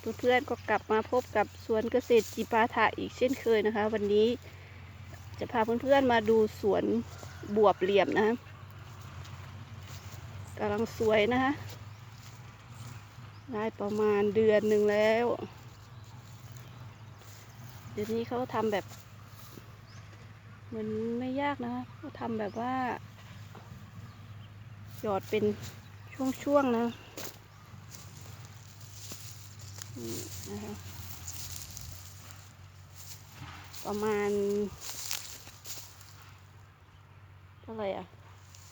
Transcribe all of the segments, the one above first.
เพื่อนๆก็กลับมาพบกับสวนเกษตรจิปาถะอีกเช่นเคยนะคะ วันนี้จะพาเพื่อนๆมาดูสวนบวบเหลี่ยมนะคะกำลังสวยนะคะได้ประมาณเดือนหนึ่งแล้ว เดี๋ยวนี้เขาทำแบบเหมือนไม่ยากนะคะเขาทำแบบว่า หยอดเป็นช่วงๆนะ นี่นะคะ ประมาณ เท่าไหร่อะ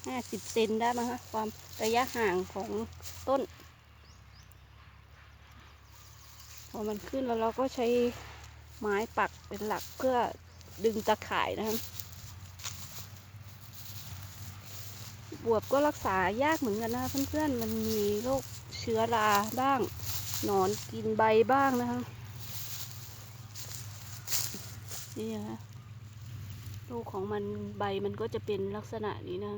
ห้าสิบเซนได้มั้งคะความระยะห่างของต้น พอมันขึ้นแล้วเราก็ใช้ไม้ปักเป็นหลักเพื่อดึงตะข่ายนะครับบวบก็รักษายากเหมือนกันนะเพื่อนๆ มันมีโรคเชื้อราบ้าง หนอนกินใบบ้างนะคะ นี่นะคะลูกของมันใบมันก็จะเป็นลักษณะนี้นะ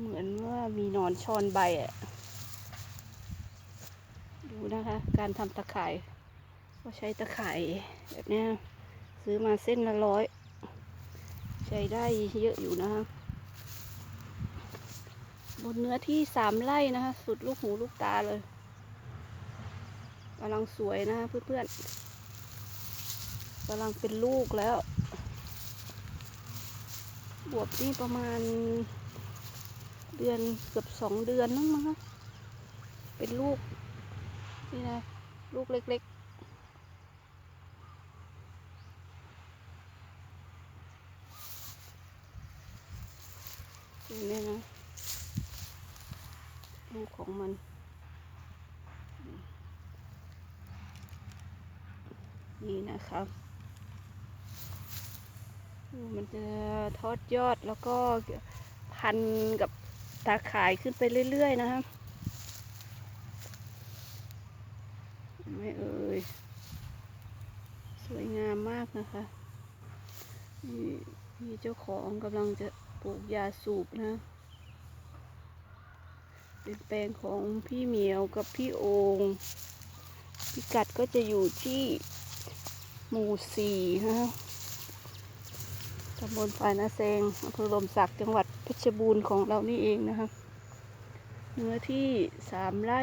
เหมือนว่ามีหนอนชอนใบอะดูนะคะ การทำตะข่าย ก็ใช้ตะข่ายแบบนี้ซื้อมาเส้นละร้อย ใช้ได้เยอะอยู่นะคะบนเนื้อที่สามไร่นะคะ สุดลูกหูลูกตาเลย กำลังสวยนะคะเพื่อนๆกำลังเป็นลูกแล้ว บวบนี่ประมาณ เดือนเกือบสองเดือนนั่งมั้งคะเป็นลูก นี่นะ ลูกเล็กๆนี่นะลูกของมัน นี่นะครับมันจะทอดยอดแล้วก็พันกับตาข่ายขึ้นไปเรื่อย ๆ นะครับไม่เอ่ยสวยงามมากนะคะนี่พี่เจ้าของกำลังจะปลูกยาสูบนะ เป็นแปลงของพี่เหมียวกับพี่โองพิกัดก็จะอยู่ที่ หมู่สี่นะคะตำบลฝ่ายนาเซงอำเภอลมศักดิ์จังหวัดเพชรบูรณ์ของเรานี่เองนะคะเนื้อที่สามไร่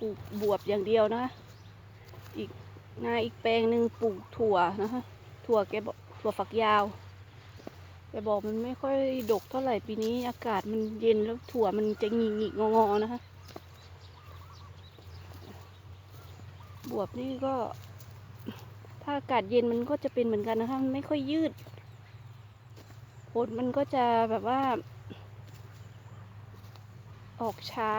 ปลูกบวบอย่างเดียวนะ อีกนาอีกแปลงหนึ่งปลูกถั่วนะคะถั่วแกบอกถั่วฝักยาวแกบอกมันไม่ค่อยดกเท่าไหร่ปีนี้อากาศมันเย็นแล้วถั่วมันจะหงิกหงิกงองอๆนะคะ บวบนี่ก็ ถ้าอากาศเย็นมันก็จะเป็นเหมือนกันนะคะมันไม่ค่อยยืดผลมันก็จะแบบว่า ออกช้า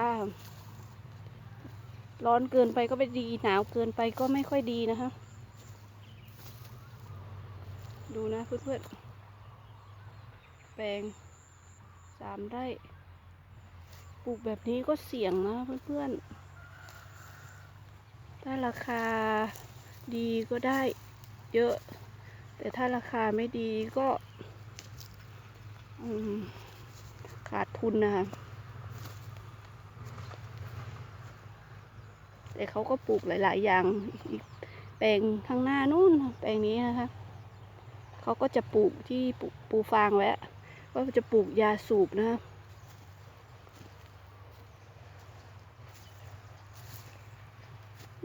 ร้อนเกินไปก็ไม่ดี หนาวเกินไปก็ไม่ค่อยดีนะคะ ดูนะเพื่อนๆ แปลงสามไร่ปลูกแบบนี้ก็เสี่ยงนะเพื่อนๆ ถ้าราคาดีก็ได้เยอะ แต่ถ้าราคาไม่ดีก็ขาดทุนนะคะแต่เขาก็ปลูกหลาย ๆ อย่างอีกแปลงข้างหน้านู่นแปลงนี้นะคะเขาก็จะปลูกที่ปลูกปูฟางไว้ก็จะปลูกยาสูบนะคะ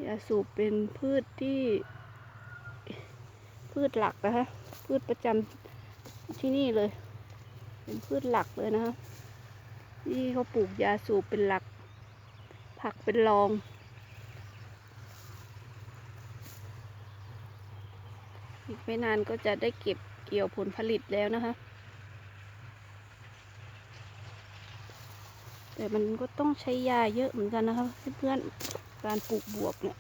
ยาสูบเป็นพืชที่ พืชหลักนะคะพืชประจำที่นี่เลย เป็นพืชหลักเลยนะคะนี่เขาปลูกยาสูบเป็นหลัก ผักเป็นรอง อีกไม่นานก็จะได้เก็บเกี่ยวผลผลิตแล้วนะคะ แต่มันก็ต้องใช้ยาเยอะเหมือนกันนะคะเพื่อนๆ การปลูกบวบเนี่ย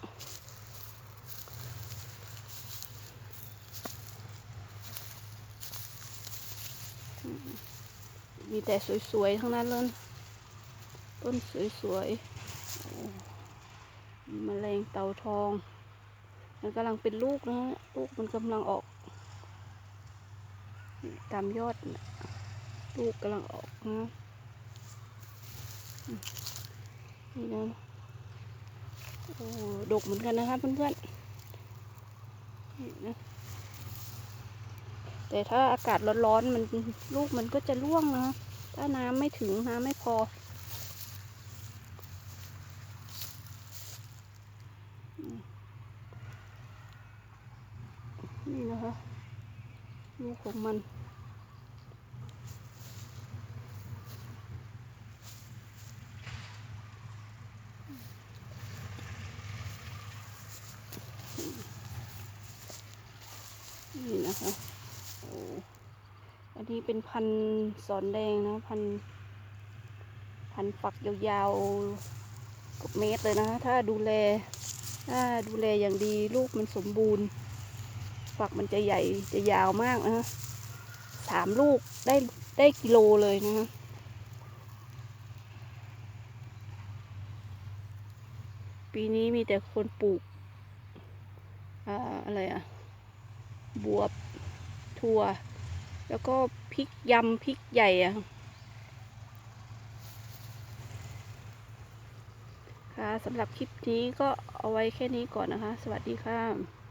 มีแต่สวยๆ ทั้งนั้นเลยต้นสวยๆมแมลงเต่าทอง มันกำลังเป็นลูกนะลูกมันกำลังออก ตามยอดนะลูกกำลังออกนะนี่นะ โอ้ดกเหมือนกันนะคะเพื่อนๆนี่นะแต่ถ้าอากาศร้อนๆมันลูกมันก็จะร่วงนะถ้าน้ำไม่ถึงน้ำไม่พอ นี่นะคะลูกของมัน นี่นะคะโอ้อันนี้เป็นพันสอนแดงนะพันพันฝักยาวๆกับเมตรเลยนะคะ ถ้าดูแลถ้าดูแลอย่างดีลูกมันสมบูรณ์ ฝักมันจะใหญ่จะยาวมากนะคะสามลูกได้ได้กิโลเลยนะคะปีนี้มีแต่คนปลูก อ่า อะไรอะ บวบถั่ว แล้วก็พริกยำพริกใหญ่อะค่ะสำหรับคลิปนี้ก็เอาไว้แค่นี้ก่อนนะคะ สวัสดีค่ะ